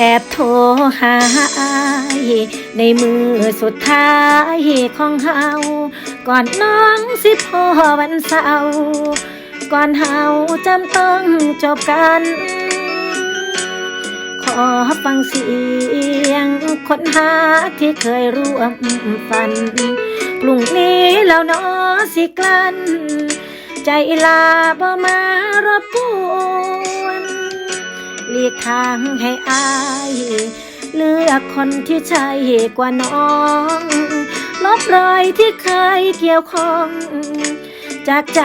แอบโทรหายในมือสุดท้ายของเฮาก่อนน้องสิพอวันเสาร์ก่อนเฮาจำต้องจบกัน ขอฟังเสียงคนหาที่เคยร่วมฝันพรุ่งนี้แล้วนอสิกลั้นใจลาบ่มารบกวน หลีกทางให้อาย เลือกคนที่ใช่กว่าน้องลบรอยที่เคยเกี่ยวข้อง จากใจ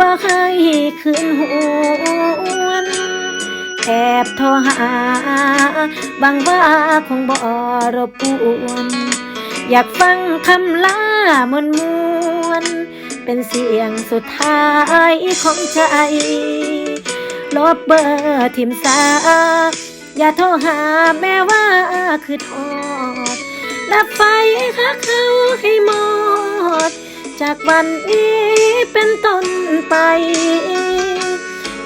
บ่ให้คืนหวนแอบโทรหา บางว่าคงบ่รบกวนอยากฟังคำลามวนมวน เป็นเสียงสุดท้ายของใจ ลบเบอร์ทิมสา อย่าโทรหาแม่ว่าคือทอดดับไฟหาเขาให้หมด จากวันนี้เป็นต้นไป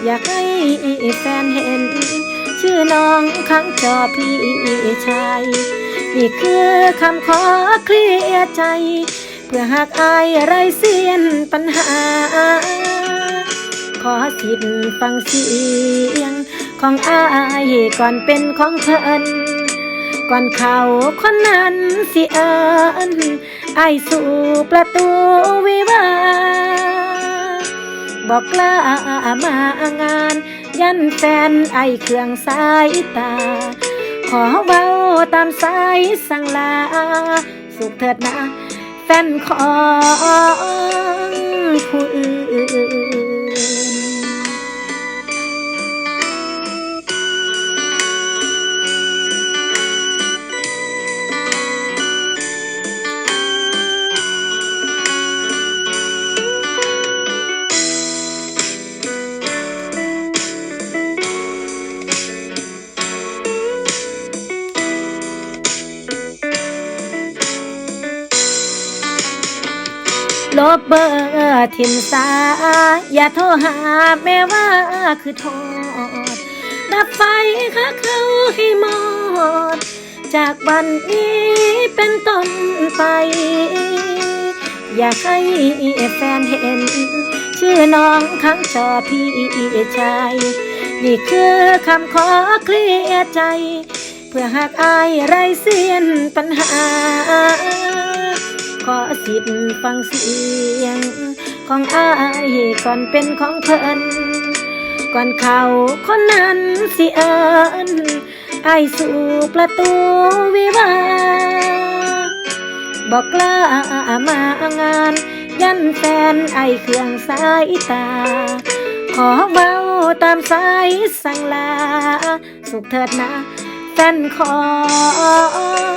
อยากให้แฟนเห็น ชื่อน้องข้างจอพี่ชายนี่คือคำขอเคลียร์ใจ เพื่อหากอายไรเสียนปัญหา ขอสิทธิ์ฟังเสียง ของอายก่อนเป็นของเพิ่นก่อนเขาคนนั้นสิเอิญอสู่ประตูวิวาบอกกล้ามางาน ยันแฟนไอเครื่องสายตา ขอเบาตามสายสั่งลา สุขเถิดนะ แฟนขอ ลบเบอร์ทิมสา อย่าโทรหาแม่ว่าคือโทษดับไฟค่ะเขาให้หมด จากวันนี้เป็นต้นไป อยากให้แฟนเห็น ชื่อน้องข้างจอพี่ชายนี่คือคำขอเคลียร์ใจ เพื่อหากอายไรเสียนปัญหา ขอสิทธิ์ฟังเสียง ของอายก่อนเป็นของเพิ่นก่อนเขาคนนั้นสิเอิญอายสู่ประตูวิวาบอกกล้ามางาน ยันแฟนไอเครื่องสายตา ขอเบาตามสายสั่งลา สุขเถิดนะแฟนขอ